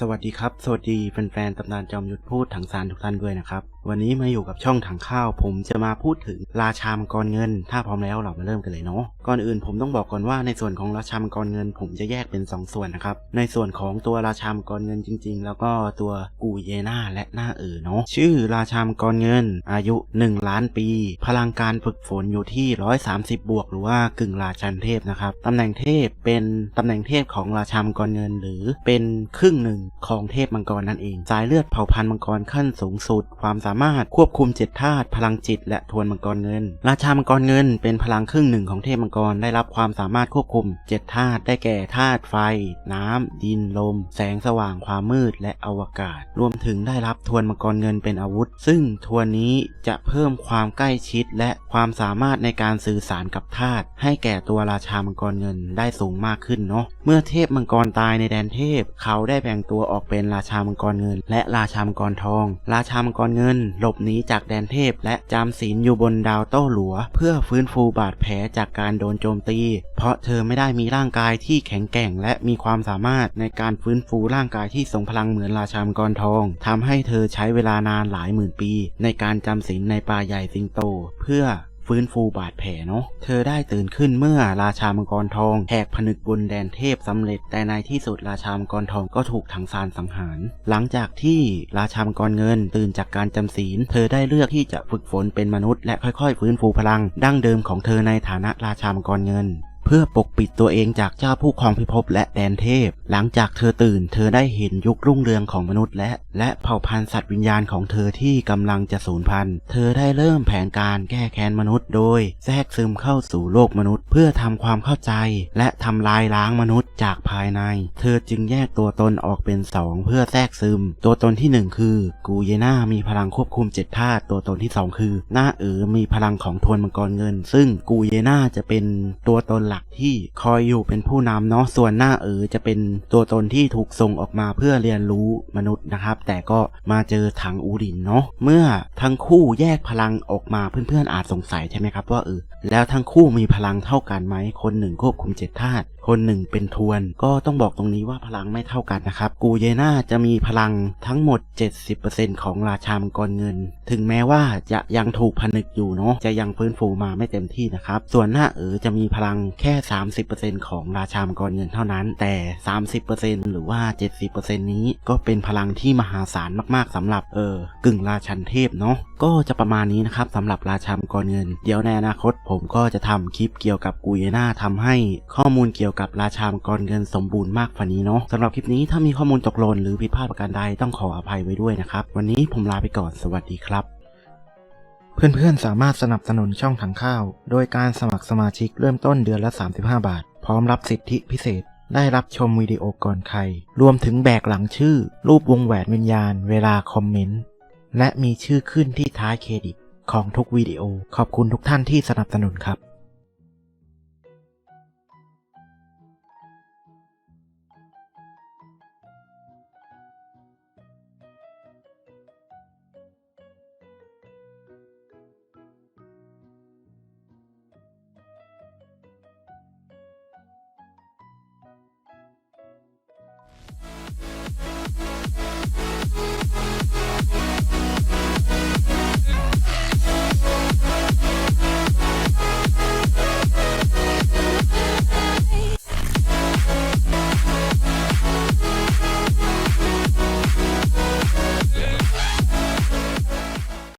สวัสดีครับ สวัสดีแฟนๆตำนานจอมยุทธพูดถังซานทุกท่านด้วยนะครับ วันนี้มาอยู่กับช่องถังข้าว ผมจะมาพูดถึงราชามังกรเงิน ถ้าพร้อมแล้วเรามาเริ่มกันเลยเนาะก่อนอื่นผมต้องบอกก่อนว่าในส่วนของราชามังกรเงิน ผมจะแยกเป็น 2 ส่วนนะครับในส่วนของตัวราชามังกรเงินจริง ๆ แล้วก็ตัวกูเยนาและหน้าเอ๋อเนาะชื่อราชามังกรเงิน อายุ 1 ล้านปี พลังการฝึกฝนอยู่ที่ 130 บวก หรือว่ากึ่งราชันเทพนะครับตำแหน่งเทพเป็นตำแหน่งเทพของราชามังกรเงิน หรือเป็นครึ่งหนึ่งของเทพมังกรนั่นเอง สายเลือดเผ่าพันธุ์มังกรขั้นสูงสุดความสามารถควบคุมเจ็ดธาตุพลังจิต และทวนมังกรเงิน ราชามังกรเงิน เป็นพลังครึ่งหนึ่งของเทพมังกรได้รับความสามารถควบคุมเจ็ดธาตุได้แก่ธาตุไฟ น้ำ ดินลม แสงสว่างความมืดและอวกาศ รวมถึงได้รับทวนมังกรเงินเป็นอาวุธ ซึ่งทวนนี้จะเพิ่มความใกล้ชิด และความสามารถในการสื่อสารกับธาตุให้แก่ตัวราชามังกรเงินได้สูงมากขึ้นเนาะเมื่อเทพมังกรตายในแดนเทพ เขาได้แบ่งตัวออกเป็นราชามังกรเงิน และราชามังกรทอง ราชามังกรเงินหลบหนีจากแดนเทพและจำศีลอยู่บนดาวโต้หลัว เพื่อฟื้นฟูบาดแผลจากการโดนโจมตี เพราะเธอไม่ได้มีร่างกายที่แข็งแกร่ง และมีความสามารถในการฟื้นฟูร่างกายที่ทรงพลังเหมือนราชามกรทองทำให้เธอใช้เวลานานหลายหมื่นปี ในการจำศีลในป่าใหญ่สิงโต เพื่อ ฟื้นฟูบาดแผลเนาะ เธอได้ตื่นขึ้นเมื่อราชามังกรทองแหกผนึกบนแดนเทพสำเร็จ แต่ในที่สุดราชามังกรทองก็ถูกถังซานสังหาร หลังจากที่ราชามังกรเงินตื่นจากการจำศีล เธอได้เลือกที่จะฝึกฝนเป็นมนุษย์และค่อยๆ ฟื้นฟูพลัง ดั้งเดิมของเธอในฐานะราชามังกรเงิน เพื่อปกปิดตัวเองจากเจ้าผู้ครองพิภพและแดนเทพ หลังจากเธอตื่น เธอได้เห็นยุครุ่งเรืองของมนุษย์ และและเผ่าพันธุ์สัตว์วิญญาณของเธอที่กำลังจะสูญพันธุ์ เธอได้เริ่มแผนการแก้แค้นมนุษย์โดย แทรกซึมเข้าสู่โลกมนุษย์ เพื่อทำความเข้าใจ และทำลายล้างมนุษย์จากภายใน เธอจึงแยกตัวตนออกเป็นสองเพื่อแทรกซึม ตัวตนที่หนึ่งคือกูเยนามีพลังควบคุมเจ็ดธาตุตัวตนที่สองคือหน้าเอ๋อมีพลังของทวนมังกรเงิน ซึ่งกูเยนาจะเป็นตัวตนหลักที่คอยอยู่เป็นผู้นำเนาะส่วนหน้าเอ๋อจะเป็นตัวตนที่ถูกส่งออกมาเพื่อเรียนรู้มนุษย์นะครับ แต่ก็มาเจอถังอูรินเนาะเมื่อทั้งคู่แยกพลังออกมาเพื่อนๆอาจสงสัยใช่ไหมครับว่าเออแล้วทั้งคู่มีพลังเท่ากันไหมคนหนึ่งควบคุมเจ็ดธาตุ คนหนึ่งเป็นทวน ก็ต้องบอกตรงนี้ว่าพลังไม่เท่ากันนะครับ กูเยนาจะมีพลังทั้งหมด 70%ของราชามังกรเงิน ถึงแม้ว่าจะยังถูกผนึกอยู่เนาะ จะยังฟื้นฟูมาไม่เต็มที่นะครับ ส่วนหน้าเอ๋อจะมีพลังแค่ 30%ของราชามังกรเงินเท่านั้น แต่ 30%หรือว่า 70%นี้ก็เป็นพลังที่มหาศาลมากๆสำหรับเออกึ่งราชันเทพเนาะ ก็จะประมาณนี้นะครับสำหรับราชามังกรเงิน เดี๋ยวในอนาคตผมก็จะทำคลิปเกี่ยวกับกูเยนาทำให้ข้อมูลเกี่ยวกับราชามังกรเงินสมบูรณ์มากกว่านี้เนาะสำหรับคลิปนี้ถ้ามีข้อมูลตกหล่นหรือผิดพลาดประการใดต้องขออภัยไว้ด้วยนะครับ วันนี้ผมลาไปก่อนสวัสดีครับ เพื่อนๆสามารถสนับสนุนช่องถังข้าว โดยการสมัครสมาชิกเริ่มต้นเดือนละ 35 บาท พร้อมรับสิทธิพิเศษได้รับชมวิดีโอก่อนใคร รวมถึงแบกหลังชื่อ รูปวงแหวนวิญญาณ เวลาคอมเมนต์ และมีชื่อขึ้นที่ท้ายเครดิตของทุกวิดีโอ ขอบคุณทุกท่านที่สนับสนุนครับ